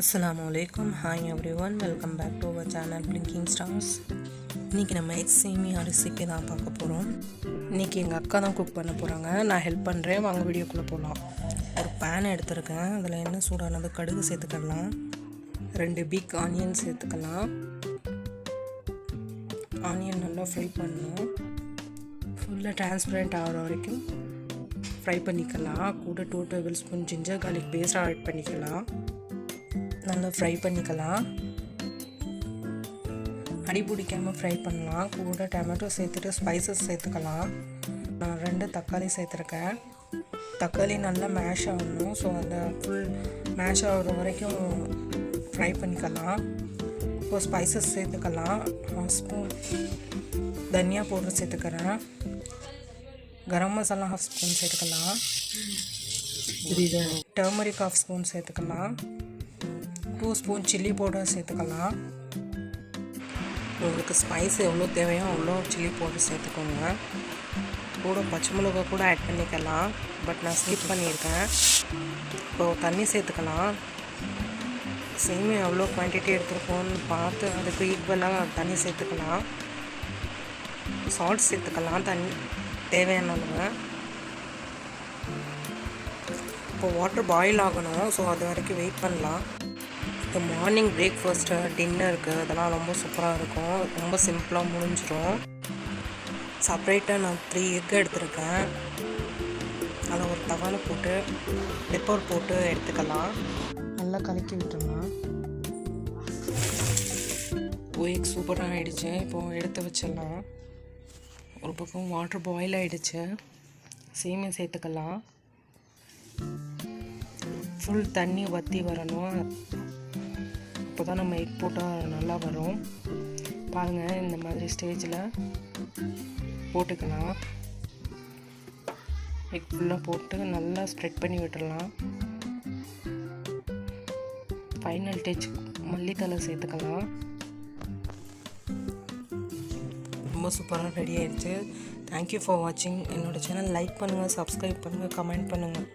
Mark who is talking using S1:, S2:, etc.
S1: அஸ்லாம் வலைக்கம் hi everyone welcome back to our channel blinking stars இன்றைக்கி நம்ம எக் சேமியா ரெசிபி தான் பார்க்க போகிறோம் இன்றைக்கி எங்கள் அக்கா தான் குக் பண்ண போகிறாங்க நான் ஹெல்ப் பண்ணுறேன் வாங்க வீடியோக்குள்ளே போகலாம் ஒரு பேன் எடுத்திருக்கேன். அதில் என்ன சூடானது கடுகு சேர்த்துக்கலாம். ரெண்டு பிக் ஆனியன் சேர்த்துக்கலாம். ஆனியன் நல்லா ஃப்ரை பண்ணணும். ஃபுல்லாக டிரான்ஸ்பரண்ட் ஆகிற வரைக்கும் ஃப்ரை பண்ணிக்கலாம். கூட two tablespoon ginger garlic paste add பண்ணிக்கலாம். நல்லா ஃப்ரை பண்ணிக்கலாம். அடி பிடிக்காமல் ஃப்ரை பண்ணலாம். கூட டொமேட்டோ சேர்த்துட்டு ஸ்பைசஸ் சேர்த்துக்கலாம். நான் ரெண்டு தக்காளி சேர்த்துருக்கேன். தக்காளி நல்லா மேஷ் ஆகணும். ஸோ அந்த ஃபுல் மேஷ் ஆகிற வரைக்கும் ஃப்ரை பண்ணிக்கலாம். இப்போ ஸ்பைசஸ் சேர்த்துக்கலாம். ஹாஃப் ஸ்பூன் தனியா பவுடர் சேர்த்துக்கிறேன். கரம் மசாலா ஹாஃப் ஸ்பூன் சேர்த்துக்கலாம். டர்மரிக் ஹாஃப் ஸ்பூன் சேர்த்துக்கலாம். டூ ஸ்பூன் சில்லி பவுடர் சேர்த்துக்கலாம். உங்களுக்கு ஸ்பைஸ் எவ்வளோ தேவையோ அவ்வளோ சில்லி பவுடர் சேர்த்துக்கோங்க. கூட பச்சை மிளகா கூட ஆட் பண்ணிக்கலாம். பட் நான் ஸ்கிப் பண்ணியிருக்கேன். இப்போது தண்ணி சேர்த்துக்கலாம். சேமியா எவ்வளோ குவான்டிட்டி எடுத்துருக்கோம்னு பார்த்து அதுக்கு ஈக்குவலாக தண்ணி சேர்த்துக்கலாம். சால்ட் சேர்த்துக்கலாம். தண்ணி தேவையான இப்போ வாட்டர் பாயில் ஆகணும். ஸோ அது வரைக்கும் வெயிட் பண்ணலாம். இந்த மார்னிங் பிரேக்ஃபாஸ்ட்டு டின்னருக்கு அதெல்லாம் ரொம்ப சூப்பராக இருக்கும். ரொம்ப சிம்பிளாக முடிஞ்சிடும் செப்பரேட்டாக நான் த்ரீ எக் எடுத்திருக்கேன். அதை ஒரு தவால போட்டு பெப்பர் போட்டு எடுத்துக்கலாம். நல்லா கலக்கி விட்டுருலாம் எக் சூப்பராக ஆகிடுச்சு இப்போது எடுத்து வச்சிடலாம். ஒரு பக்கம் வாட்டர் பாயில் ஆகிடுச்சு சேமியா சேர்த்துக்கலாம். ஃபுல் தண்ணி வற்றி வரணும். அப்போ தான் நம்ம எக் போட்டால் நல்லா வரும். பாருங்கள் இந்த மாதிரி ஸ்டேஜில் போட்டுக்கலாம். எக் ஃபுல்லாக போட்டு நல்லா ஸ்ப்ரெட் பண்ணி விட்டுடலாம். ஃபைனல் டச் மல்லித்தலை சேர்த்துக்கலாம். ரொம்ப சூப்பராக ரெடி ஆயிடுச்சு தேங்க்யூ ஃபார் வாட்சிங் என்னோடய சேனல் லைக் பண்ணுங்கள் சப்ஸ்கிரைப் பண்ணுங்கள் கமெண்ட் பண்ணுங்கள்